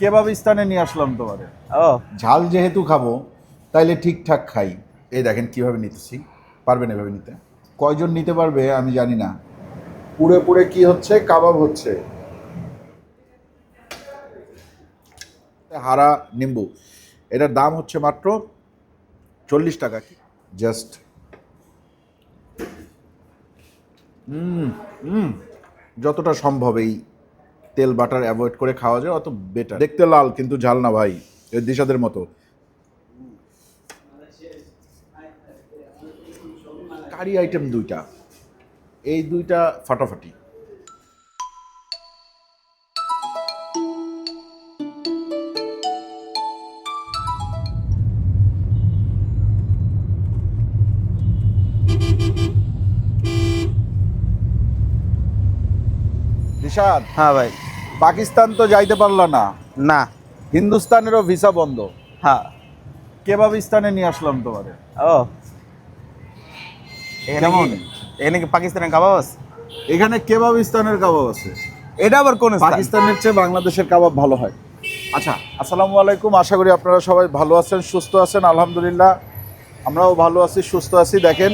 কেবাবিস্তানে নিয়ে আসলাম তোমারে ও। ঝাল যেহেতু খাব তাইলে ঠিকঠাক খাই। এই দেখেন কীভাবে নিতেছি। পারবেন এভাবে নিতে? কয়জন নিতে পারবে আমি জানি না। পুরে পুরে কি হচ্ছে? কাবাব হচ্ছে। হারা নিম্বু। এটার দাম হচ্ছে মাত্র চল্লিশ টাকা জাস্ট। হুম হুম যতটা সম্ভব এই তেল, বাটার অ্যাভয়েড করে খাওয়া যায়, অত বেটার দেখতে লাল, কিন্তু ঝাল না ভাই এর দিশাদের মতো। কারি আইটেম দুইটা। এই দুইটা ফাটাফাটি। নিশাদ হ্যাঁ ভাই। পাকিস্তান তো যাইতে পারলা না। না। হিন্দুস্তানেরও ভিসা বন্ধ। হ্যাঁ। কেবাবিস্তানে নিয়ে আসলাম তোমারে। ও। কেমন? এখানে কি পাকিস্তানের কাবাব আছে? এখানে কেবাবিস্তানের কাবাব আছে। এটা আবার কোন? পাকিস্তানের চেয়ে বাংলাদেশের কাবাব ভালো হয়। আচ্ছা। আসসালামু আলাইকুম আশা করি আপনারা সবাই ভালো আছেন সুস্থ আছেন আলহামদুলিল্লাহ। আমরাও ভালো আছি সুস্থ আছি। দেখেন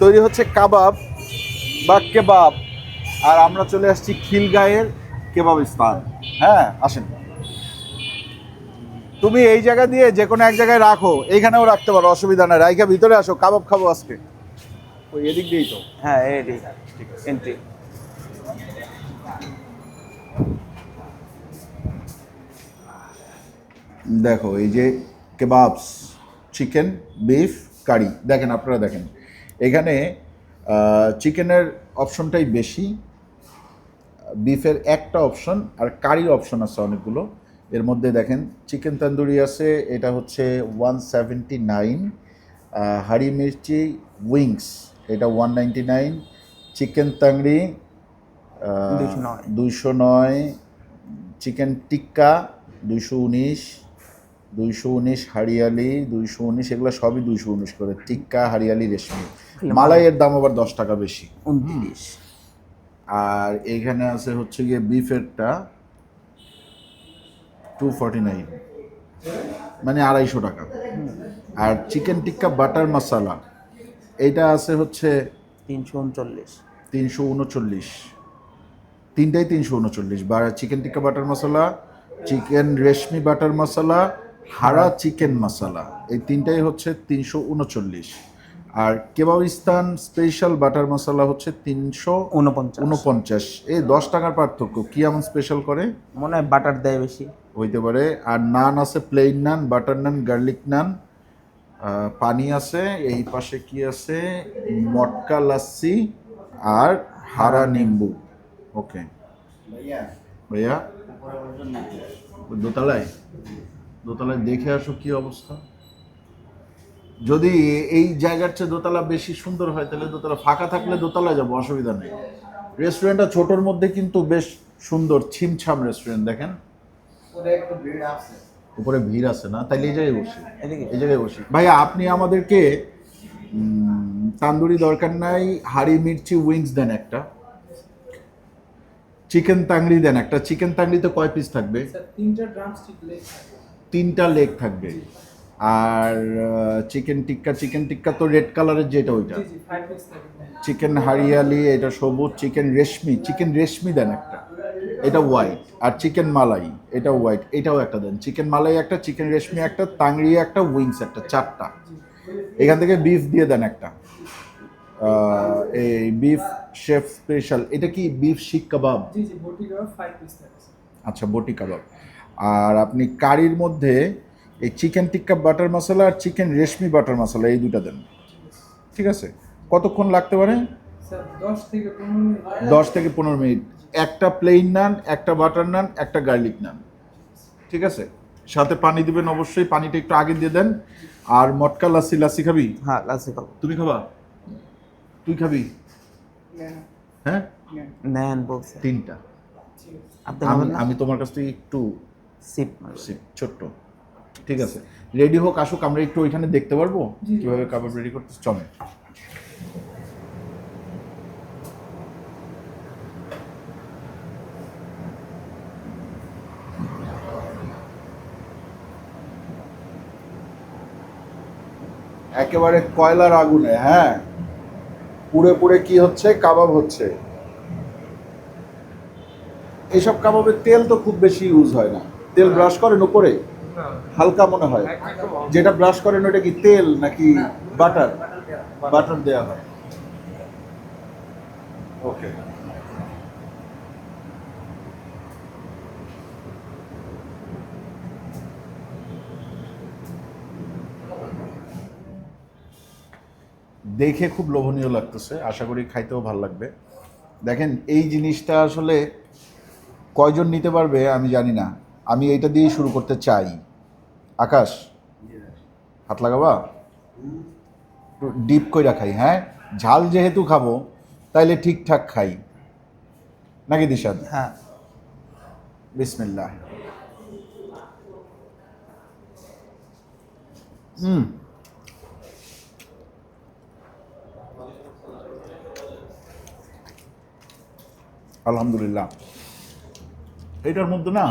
তৈরি হচ্ছে কাবাব বা কেবাব। আর আমরা চলে আসছি খিলগাঁয়ের কেবাবিস্তান হ্যাঁ আসেন। তুমি এই জায়গা দিয়ে যে কোনো এক জায়গায় রাখো এইখানেও রাখতে পারো অসুবিধা নাই। রাইখা ভিতরে আসো কাবাব খাব আজকে। ওই এদিক দিয়েই তো। হ্যাঁ এটি এন্ট্রি দেখো এই যে কেবাবস চিকেন বিফ কারি। দেখেন আপনারা দেখেন। এখানে চিকেনের অপশনটাই বেশি বিফের একটা অপশন আর কারির অপশন আছে অনেকগুলো। এর মধ্যে দেখেন চিকেন তন্দুরি আছে এটা হচ্ছে ওয়ান সেভেন্টি নাইন হাড়ি মির্চি উইংস এটা ওয়ান নাইনটি নাইন চিকেন তাংড়ি 209 দুইশো নয় চিকেন টিক্কা দুইশো উনিশ দুইশো উনিশ হারিয়ালি দুইশো উনিশ এগুলো সবই দুইশো উনিশ করে টিক্কা হারিয়ালি রেশমি। মালাইয়ের দাম আবার দশ টাকা বেশি। উনত্রিশ। আর এইখানে আছে হচ্ছে গিয়ে বিফেরটা টু ফর্টি নাইন মানে আড়াইশো টাকা। আর চিকেন টিক্কা বাটার মশালা এইটা আছে হচ্ছে তিনশো উনচল্লিশ। তিনশো উনচল্লিশ। তিনটাই তিনশো উনচল্লিশ। বা chicken tikka butter masala chicken reshmi butter masala হারা চিকেন মশলা এই তিনটাই হচ্ছে তিনশো উনচল্লিশ। আর কেবাবিস্তান স্পেশাল বাটার মশলা হচ্ছে তিনশো উনপঞ্চাশ উনপঞ্চাশ এই দশ টাকার পার্থক্য কি এমন স্পেশাল করে? মনে হয় বাটার দেয় বেশি। হইতে পারে। আর নান আছে plain naan butter naan garlic naan. পানি আছে এই পাশে কি আছে? মটকা লাচ্ছি আর হারা নিম্বু। ওকে ভাইয়া। দোতলায়? দোতলায় দেখে আসো কি অবস্থা। যদি এই জায়গার চেয়ে দোতলা বেশি সুন্দর হয় তাহলে দোতলা ফাঁকা থাকলে দোতলায় যাব অসুবিধা নেই। রেস্টুরেন্টটা ছোটোর মধ্যে কিন্তু বেশ সুন্দর ছিমছাম রেস্টুরেন্ট দেখেন। উপরে ভিড় আছে। না? তাইলে এই জায়গায় বসি। এই জায়গায় বসি। ভাইয়া আপনি আমাদেরকে তান্দুরি দরকার নাই হাড়ি মির্চি উইংস দেন একটা। চিকেন তাংড়ি দেন একটা। চিকেন তাংড়িতে কয় পিস থাকবে? তিনটা লেগ থাকবে। আর চিকেন টিক্কা চিকেন টিক্কা তো রেড কালারের যেটা ওইটা। চিকেন হারিয়ালি এটা সবুজ চিকেন রেশমি চিকেন রেশমি দেন একটা। এটা হোয়াইট আর চিকেন মালাই এটা হোয়াইট এটাও একটা দেন। চিকেন মালাই একটা চিকেন রেশমি একটা তাংড়ি একটা উইংস একটা চারটা। এখান থেকে বিফ দিয়ে দেন একটা। এই বিফ শেফ স্পেশাল এটা কি বিফ শিক কাবাব? আচ্ছা বটি কাবাব। আর আপনি কারির মধ্যে এই চিকেন টিক্কা বাটার মশলা আর চিকেন রেশমি বাটার মশলা এই দুটা দেন। ঠিক আছে? কতক্ষণ লাগতে পারে? দশ থেকে পনেরো মিনিট। একটা প্লেন নান একটা বাটার নান একটা গার্লিক নান ঠিক আছে? সাথে পানি দিবেন অবশ্যই পানিটা একটু আগে দিয়ে দেন। আর মটকা লাসি লাসি খাবি? হ্যাঁ লাসি খাব। তুমি খাবা? তুই খাবি? হ্যাঁ? নেন বলছে। তিনটা। আপনি আমি তোমার কাছ থেকে একটু সিপ। ছোট্ট। ঠিক আছে? রেডি হোক আসুক আমরা একটু ওইখানে দেখতে পারব? কীভাবে কাবাব রেডি করতে চলে। একেবারে কয়লার আগুনে হ্যাঁ? পুড়ে পুড়ে কি হচ্ছে? কাবাব হচ্ছে। এইসব কাবাবের তেল তো খুব বেশি ইউজ হয় না। তেল হ্যাঁ। ব্রাশ করেন উপরে? হালকা মনে হয়। যেটা ব্রাশ করেন ওটা কি তেল নাকি বাটার বাটার দেওয়া হয়। ওকে দেখে খুব লোভনীয় লাগতেছে। আশা করি খাইতেও ভালো লাগবে। দেখেন, এই জিনিসটা আসলে কয়জন নিতে পারবে আমি জানি না। আমি এইটা দিয়েই শুরু করতে চাই। আকাশ হাত লাগাবা? একটু ডিপ কইরা খাই হ্যাঁ? ঝাল যেহেতু খাব তাইলে ঠিকঠাক খাই। নাকি দিশাদ হ্যাঁ। বিসমিল্লাহ। হুম। আলহামদুলিল্লাহ। এটার মধ্যে না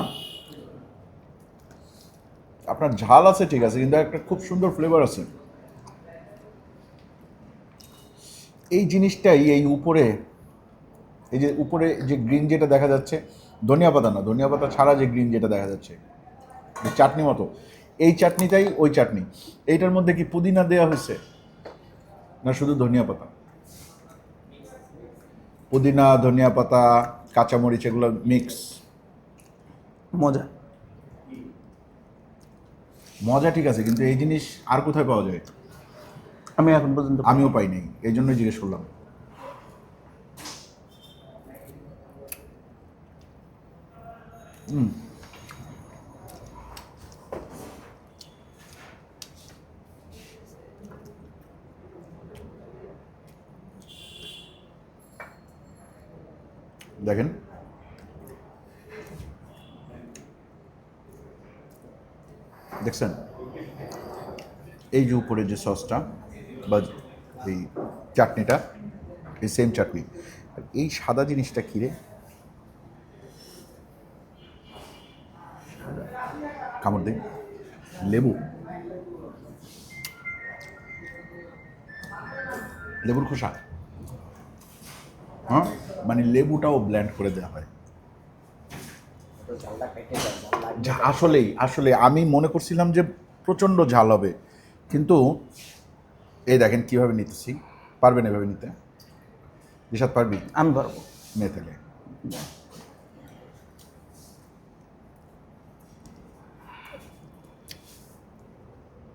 আপনার ঝাল আছে, ঠিক আছে, কিন্তু একটা খুব সুন্দর ফ্লেভার আছে। এই জিনিসটাই এই উপরে, এই যে উপরে যে গ্রিন যেটা দেখা যাচ্ছে, ধনিয়া পাতা না, ধনিয়া পাতা ছাড়া যে গ্রিন যেটা দেখা যাচ্ছে চাটনি মতো, এই চাটনিটাই ওই চাটনি। এইটার মধ্যে কি পুদিনা দেওয়া হয়েছে? না, শুধু ধনিয়া পাতা? পুদিনা, ধনিয়া পাতা, কাঁচামরিচ, এগুলো মিক্স মজা। মজা ঠিক আছে কিন্তু এই জিনিস আর কোথায় পাওয়া যায়? আমি এখন পর্যন্ত আমিও পাই নাই এই জন্যই জিজ্ঞেস করলাম। হুম। দেখেন। দেখছেন? এই যে উপরে যে সসটা বা এই চাটনিটা, এই সেম চাটনি, এই সাদা জিনিসটা কী রে? কামড় দে। লেবু। লেবুর খোসা। হ্যাঁ? মানে লেবুটাও ব্ল্যান্ড করে দেওয়া হয়। আসলেই আসলে আমি মনে করছিলাম যে প্রচণ্ড ঝাল হবে। কিন্তু এই দেখেন কীভাবে নিতেছি। পারবেন এভাবে নিতে? বিষাদ পারবি? আমি পারব। মেয়ে তাহলে।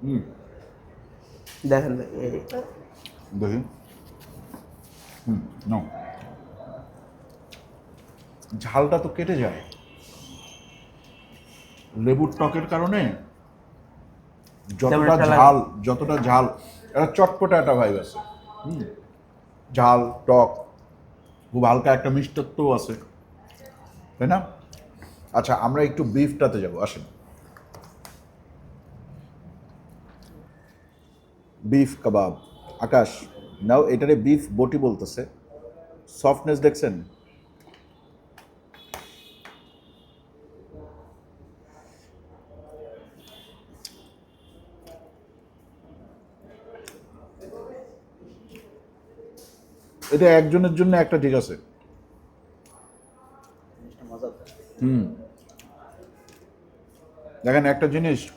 হুম। দেখেন এই দেখি। হুম নাও। ঝালটা তো কেটে যায়। লেবুর টকের কারণে যতটা। ঝাল যতটা ঝাল একটা চটপটা একটা ভাইব আছে। ঝাল টক খুব হালকা একটা মিষ্টত্বও আছে। তাই না? আচ্ছা আমরা একটু বিফটাতে যাব আসেন। বিফ কাবাব আকাশ নাও এটারে বিফ বটি বলতেছে। সফটনেস দেখছেন? এটা একজনের জন্য একটা ঠিক আছে। হুম। দেখেন একটা জিনিস,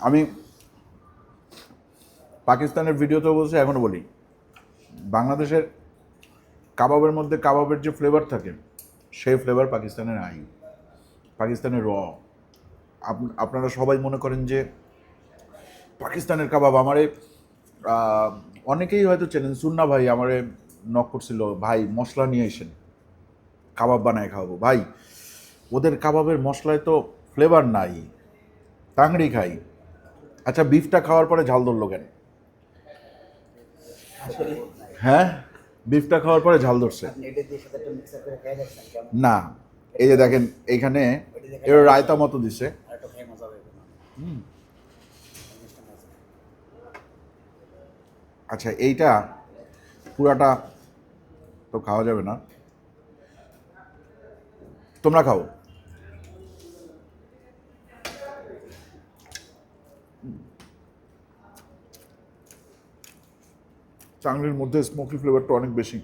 আমি পাকিস্তানের ভিডিওতেও বলছি এখনও বলি। বাংলাদেশের কাবাবের মধ্যে কাবাবের যে ফ্লেভার থাকে, সেই ফ্লেভার পাকিস্তানের নাই পাকিস্তানের র আপ- আপনারা সবাই মনে করেন যে পাকিস্তানের কাবাব আমারে অনেকেই হয়তো চেনেন সুন্না ভাই আমারে নক করছিল ভাই মশলা নিয়ে এসেন কাবাব বানায় খাওয়াবো। ভাই ওদের কাবাবের মশলায় তো ফ্লেভার নাই টাংড়ি খাই। আচ্ছা বিফটা খাওয়ার পরে ঝাল ধরলো কেন? হ্যাঁ? বিফটা খাওয়ার পরে ঝাল ধরছে। না এই যে দেখেন এইখানে এর রায়তা মতো দিছে। হুম। আচ্ছা এইটা পুরাটা তো খাওয়া যাবে না। তোমরা খাও। চাংলির মধ্যে স্মোকি ফ্লেভারটা অনেক বেশি।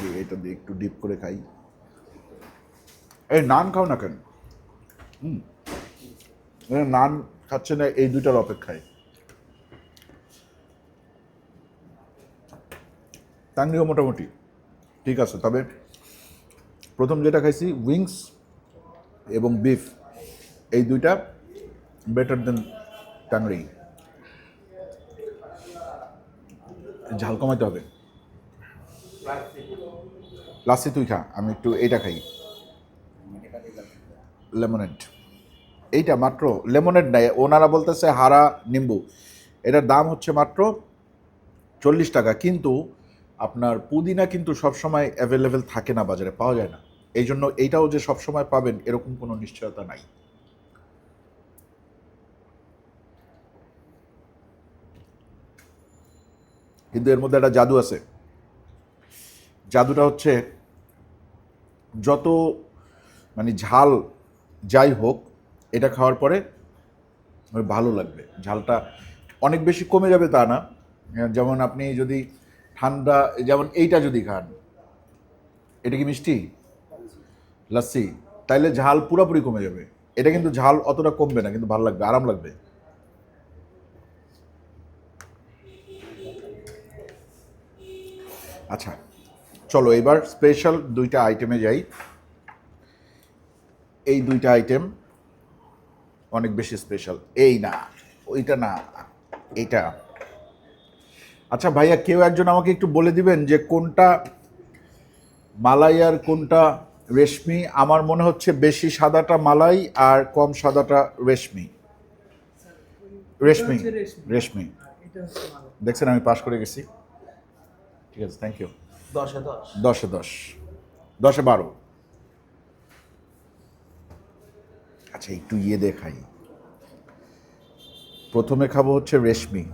দেখি এটা দিয়ে একটু ডিপ করে খাই? এই নান খাও না কেন? হুম। নান খাচ্ছে না, এই দুটার অপেক্ষায়। তাংরিও মোটামুটি, ঠিক আছে। তবে প্রথম যেটা খাইছি, উইংস এবং বিফ, এই দুইটা বেটার দেন টাংরি ঝাল কমাইতে হবে। লাস্টে তুই খা, আমি একটু এইটা খাই। লেমনেড এইটা মাত্র লেমনেড নাই, ওনারা বলতেছে হারা নিম্বু। এটার দাম হচ্ছে মাত্র চল্লিশ টাকা, কিন্তু আপনার পুদিনা কিন্তু সবসময় অ্যাভেলেবেল থাকে না বাজারে, পাওয়া যায় না। এই জন্য এইটাও যে সবসময় পাবেন, এরকম কোনো নিশ্চয়তা নাই। কিন্তু এর মধ্যে একটা জাদু আছে। জাদুটা হচ্ছে যত মানে ঝাল যাই হোক, এটা খাওয়ার পরে ভালো লাগবে। ঝালটা অনেক বেশি কমে যাবে তা না। যেমন আপনি যদি ঠান্ডা, যেমন এইটা যদি খান, এটা কি মিষ্টি? লাস্সি তাইলে ঝাল পুরোপুরি কমে যাবে। এটা কিন্তু ঝাল অতটা কমবে না, কিন্তু ভালো লাগবে, আরাম লাগবে। আচ্ছা। চলো এবার স্পেশাল দুইটা আইটেমে যাই। এই দুইটা আইটেম অনেক বেশি স্পেশাল এই না ওইটা না এইটা আচ্ছা ভাইয়া কেউ একজন আমাকে একটু বলে দিবেন যে কোনটা মালাই আর কোনটা রেশমি? আমার মনে হচ্ছে বেশি সাদাটা মালাই আর কম সাদাটা রেশমি। রেশমি রেশমি। এটা দেখছেন আমি পাশ করে গেছি। ঠিক আছে থ্যাংক ইউ দশে দশ। দশে বারো। আচ্ছা একটু ইয়ে দেখাই। প্রথমে খাব হচ্ছে রেশমি।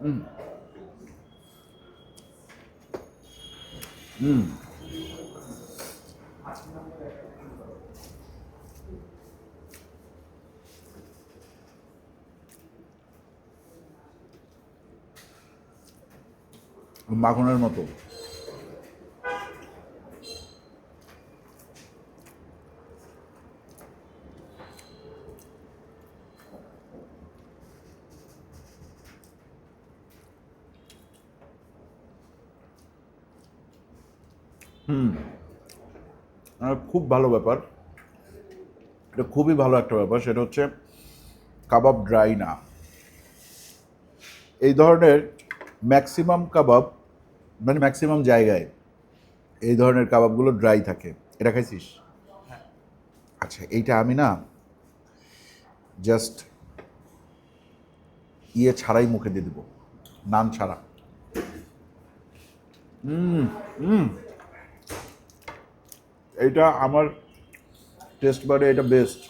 হুম হুম মাখনের মতো। খুব ভালো ব্যাপার। এটা খুবই ভালো একটা ব্যাপার, সেটা হচ্ছে কাবাব ড্রাই না। এই ধরনের ম্যাক্সিমাম কাবাব মানে ম্যাক্সিমাম জায়গায় এই ধরনের কাবাবগুলো ড্রাই থাকে। এটা খাইছিস? আচ্ছা এইটা আমি না জাস্ট ইয়ে ছাড়াই মুখে দিয়ে দেবো। নান ছাড়া। এইটা আমার টেস্ট বারে এটা বেস্ট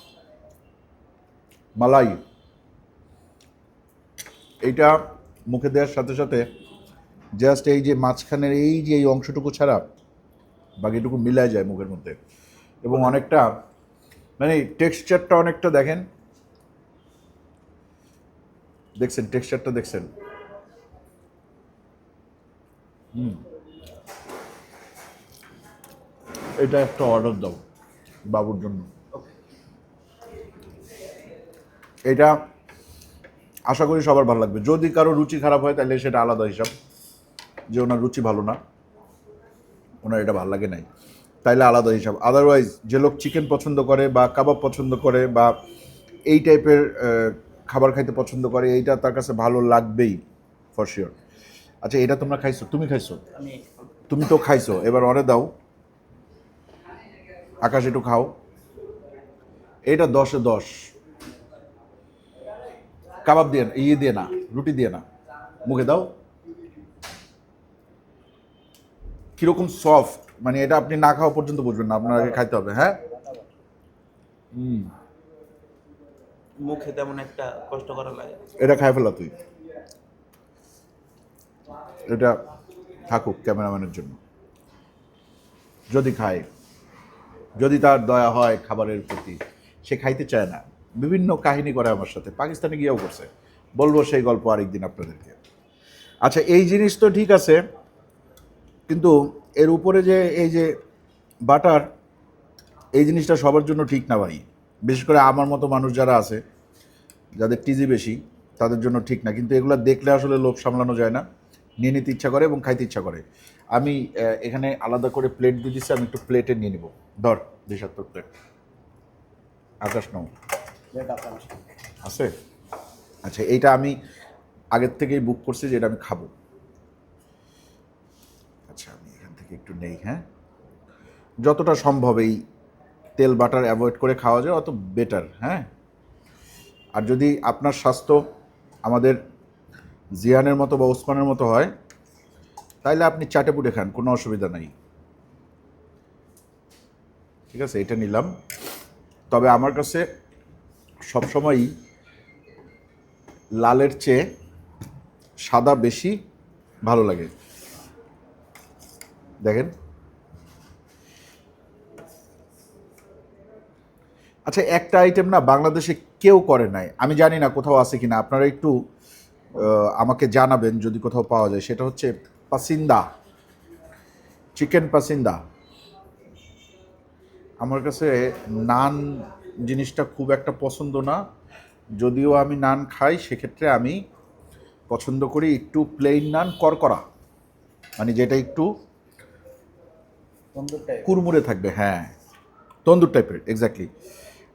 মালাই। এইটা মুখে দেওয়ার সাথে সাথে জাস্ট এই যে মাঝখানের এই যে এই অংশটুকু ছাড়া বাকিটুকু মিলায় যায় মুখের মধ্যে। এবং অনেকটা মানে টেক্সচারটা অনেকটা দেখেন। দেখছেন টেক্সচারটা দেখছেন? হুম। এটা একটা অর্ডার দাও বাবুর জন্য। এটা আশা করি সবার ভালো লাগবে। যদি কারও রুচি খারাপ হয় তাহলে সেটা আলাদা হিসাব। যে ওনার রুচি ভালো না ওনার এটা ভালো লাগে নাই। তাইলে আলাদা হিসাব। আদারওয়াইজ যে লোক চিকেন পছন্দ করে বা কাবাব পছন্দ করে বা এই টাইপের খাবার খাইতে পছন্দ করে এইটা তার কাছে ভালো লাগবেই ফর শিওর আচ্ছা এটা তোমরা খাইছো? তুমি খাইছো? তুমি তো খাইছো। এবার অনে দাও। আকাশ একটু খাও। এটা দশে দশ। কাবাব দিয়ে ইয়ে দিয়ে না রুটি দিয়ে না। মুখে দাও। কীরকম সফট মানে এটা আপনি না খাওয়া পর্যন্ত বুঝবেন না আপনার আগে খাইতে হবে হ্যাঁ? হুম। মুখে তেমন একটা কষ্ট করা লাগে। এটা খাই ফেলা তুই। এটা থাকুক ক্যামেরাম্যানের জন্য। যদি খায় যদি তার দয়া হয় খাবারের প্রতি সে খাইতে চায় না। বিভিন্ন কাহিনী করে আমার সাথে পাকিস্তানে গিয়েও করছে। বলব সেই গল্প আরেকদিন আপনাদেরকে। আচ্ছা এই জিনিস তো ঠিক আছে কিন্তু এর উপরে যে এই যে বাটার এই জিনিসটা সবার জন্য ঠিক না ভাই। বিশেষ করে আমার মতো মানুষ যারা আছে যাদের টিজি বেশি তাদের জন্য ঠিক না। কিন্তু এগুলো দেখলে আসলে লোভ সামলানো যায় না। নিয়ে নিতে ইচ্ছা করে এবং খাইতে ইচ্ছা করে। আমি এখানে আলাদা করে প্লেট দিয়ে দিচ্ছি আমি একটু প্লেটে নিয়ে নিব। ধর বিষাক্তর প্লেট আকাশ নাও। আছে আচ্ছা এইটা আমি আগের থেকেই বুক করছি যে এটা আমি খাব আচ্ছা আমি এখান থেকে একটু নেই হ্যাঁ? যতটা সম্ভব এই তেল বাটার অ্যাভয়েড করে খাওয়া যায়, অত বেটার হ্যাঁ? আর যদি আপনার স্বাস্থ্য আমাদের জিয়ানের মতো বা ওসমানের মতো হয় তাহলে আপনি চাটে পুটে খান, কোনো অসুবিধা নাই। ঠিক আছে, এটা নিলাম। তবে আমার কাছে সবসময়ই লালের চেয়ে সাদা বেশি ভালো লাগে। দেখেন। আচ্ছা একটা আইটেম না বাংলাদেশে কেউ করে নাই। আমি জানি না কোথাও আছে কিনা। আপনারা একটু আমাকে জানাবেন যদি কোথাও পাওয়া যায়। সেটা হচ্ছে পাসিন্দা, চিকেন পাসিন্দা। আমার কাছে নান জিনিসটা খুব একটা পছন্দ না। যদিও আমি নান খাই, সেক্ষেত্রে আমি পছন্দ করি একটু প্লেন নান, করকরা। মানে যেটা একটু কুরমুরে থাকবে হ্যাঁ। তন্দুর টাইপের এক্স্যাক্টলি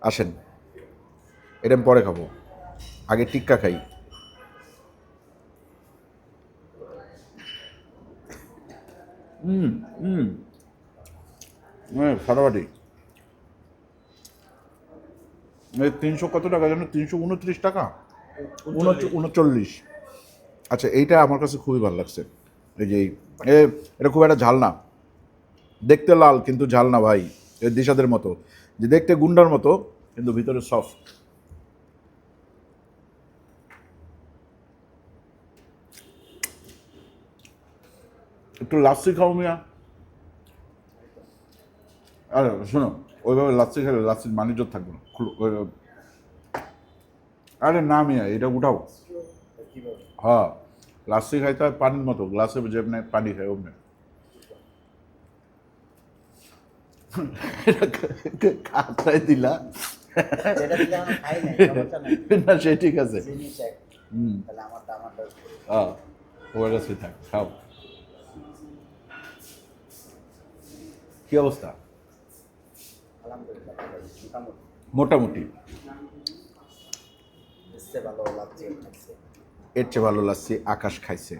আসেন। এটা আমি পরে খাব। আগে টিক্কা খাই। হুম হুম। হ্যাঁ ফাটাফাটি এই তিনশো কত টাকা জানো? তিনশো উনত্রিশ টাকা? উনচ- উনচল্লিশ। আচ্ছা এইটা আমার কাছে খুবই ভালো লাগছে। এই যে এটা খুব একটা ঝাল না। দেখতে লাল কিন্তু ঝাল না ভাই এর দিশাদের মতো। যে দেখতে গুন্ডার মতো কিন্তু ভিতরে সফট একটু লাচ্ছি খাও মিয়া। আরে শোনো ওইভাবে লাচ্ছি খেলে লাচ্ছির মানিজ্য থাকবে না। আরে না মিয়া এটা উঠাও। হ্যাঁ লাচ্ছি খাইতে হয় পানির মতো গ্লাসে যেমনি পানি খায় ওমনি। কাঁচাই দিলা। সে ঠিক আছে। কি অবস্থা? মোটামুটি। এর চেয়ে ভালো লাগছে, আকাশ খাইছে।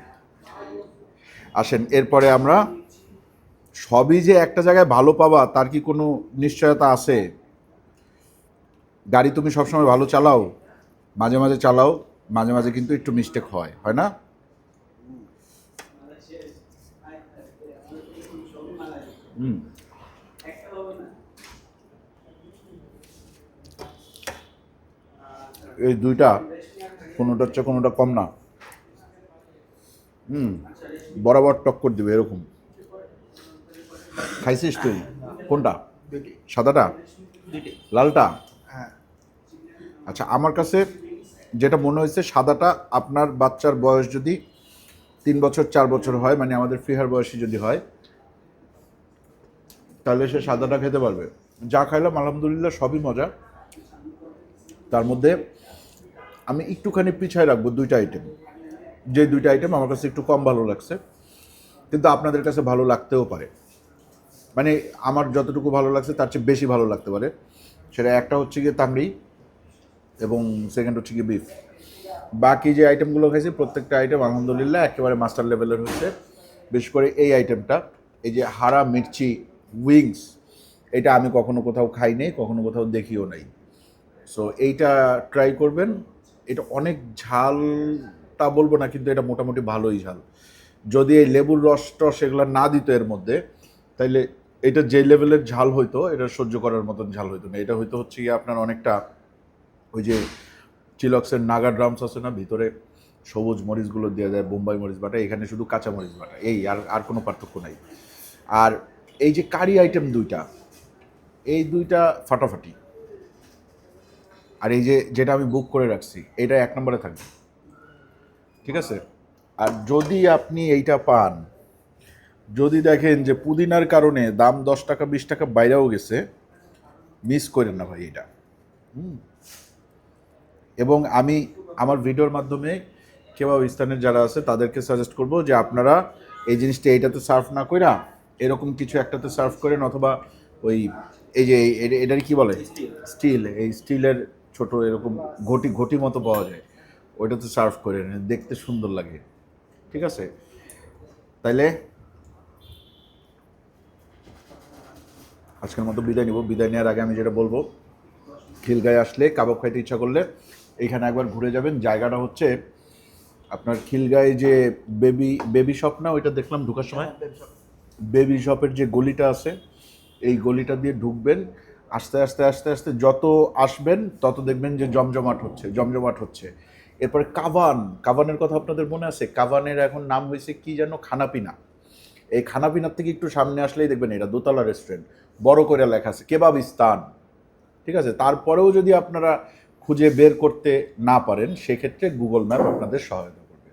আসেন, এরপরে আমরা সবই যে একটা জায়গায় ভালো পাবা, তার কি কোনো নিশ্চয়তা আছে? গাড়ি তুমি সবসময় ভালো চালাও, মাঝে মাঝে চালাও, মাঝে মাঝে কিন্তু একটু মিস্টেক হয় হয় না? হুম। এই দুইটা, কোনোটা হচ্ছে, কোনোটা কম না। হুম, বরাবর টক্কর দেবে, এরকম। খাইছিস তুই? কোনটা? সাদাটা? লালটা? আচ্ছা আমার কাছে যেটা মনে হয়েছে সাদাটা আপনার বাচ্চার বয়স যদি তিন বছর চার বছর হয় মানে আমাদের ফিহার বয়সী যদি হয় তাহলে সে সাদাটা খেতে পারবে। যা খাইলাম আলহামদুলিল্লাহ সবই মজা। তার মধ্যে আমি একটুখানি পিছায় রাখব দুইটা আইটেম যে দুইটা আইটেম আমার কাছে একটু কম ভালো লাগছে কিন্তু আপনাদের কাছে ভালো লাগতেও পারে। মানে আমার যতটুকু ভালো লাগছে, তার চেয়ে বেশি ভালো লাগতে পারে। সেটা একটা হচ্ছে গিয়ে তামড়ি এবং সেকেন্ড হচ্ছে গিয়ে বিফ বাকি যে আইটেমগুলো খাইছি প্রত্যেকটা আইটেম আলহামদুলিল্লাহ একেবারে মাস্টার লেভেলের হচ্ছে। বিশেষ করে এই আইটেমটা এই যে হারা মির্চি উইংস এটা আমি কখনো কোথাও খাই নাই, কখনো কোথাও দেখিও নাই। সো এইটা ট্রাই করবেন। এটা অনেক ঝাল, তা বলব না, কিন্তু এটা মোটামুটি ভালোই ঝাল। যদি এই লেবুর রস টস এগুলো না দিত এর মধ্যে তাইলে এটা যে লেভেলের ঝাল হইতো, এটা সহ্য করার মতন ঝাল হইতো না। এটা হয়তো হচ্ছে গিয়ে আপনার অনেকটা ওই যে চিলক্সের নাগা ড্রামস আছে না, ভিতরে সবুজ মরিচগুলো দেওয়া যায়, বোম্বাই মরিচ বাটা, এখানে শুধু কাঁচা মরিচ বাটা, এই আর আর কোনো পার্থক্য নাই। আর এই যে কারি আইটেম দুইটা, এই দুইটা ফাটাফাটি। আর এই যে যেটা আমি বুক করে রাখছি, এটা এক নম্বরে থাকবে। ঠিক আছে? আর যদি আপনি এইটা পান যদি দেখেন যে পুদিনার কারণে দাম দশ টাকা বিশ টাকা বাইরেও গেছে মিস করেন না ভাই এটা। হুম। এবং আমি আমার ভিডিওর মাধ্যমে কেবাব স্থানের যারা আছে তাদেরকে সাজেস্ট করব যে আপনারা এই জিনিসটা এইটাতে সার্ভ না কইরা এরকম কিছু একটাতে সার্ভ করেন অথবা ওই এই যে এটার কি বলে? স্টিল। এই স্টিলের ছোট এরকম ঘটি ঘটি মতো পাওয়া যায়। ওইটাতে সার্ভ করে দেখতে সুন্দর লাগে। ঠিক আছে? তাইলে আজকের মতো বিদায় নিব। বিদায় নেওয়ার আগে আমি যেটা বলব খিলগায় আসলে কাবাব খাইতে ইচ্ছা করলে এইখানে একবার ঘুরে যাবেন। জায়গাটা হচ্ছে আপনার খিলগায় যে বেবি বেবি শপ না ওইটা দেখলাম ঢোকার সময়? বেবি শপের যে গলিটা আছে এই গলিটা দিয়ে ঢুকবেন। আস্তে আস্তে আস্তে আস্তে যত আসবেন তত দেখবেন যে জমজমাট হচ্ছে জমজমাট হচ্ছে। এরপরে কাভান কাভানের কথা আপনাদের মনে আছে? কাভানের এখন নাম হয়েছে কি যেন? খানাপিনা। এই খানাপিনার থেকে একটু সামনে আসলেই দেখবেন এটা দোতলা রেস্টুরেন্ট বড় করে লেখা আছে কেবাবিস্তান ঠিক আছে? তারপরেও যদি আপনারা খুঁজে বের করতে না পারেন সেক্ষেত্রে গুগল ম্যাপ আপনাদের সহায়তা করবে।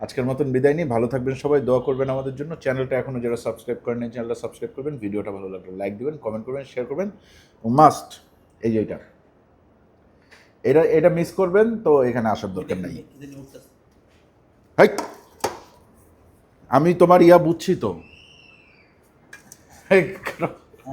আজকের মতন বিদায় নিয়ে ভালো থাকবেন সবাই দোয়া করবেন আমাদের জন্য। চ্যানেলটা এখনও যারা সাবস্ক্রাইব করেন এই চ্যানেলটা সাবস্ক্রাইব করবেন ভিডিওটা ভালো লাগলে লাইক দেবেন কমেন্ট করবেন শেয়ার করবেন। মাস্ট এই যে এটা। এটা এটা মিস করবেন তো এখানে আসার দরকার নেই। হাই! আমি তোমার ইয়া বুঝছি তো।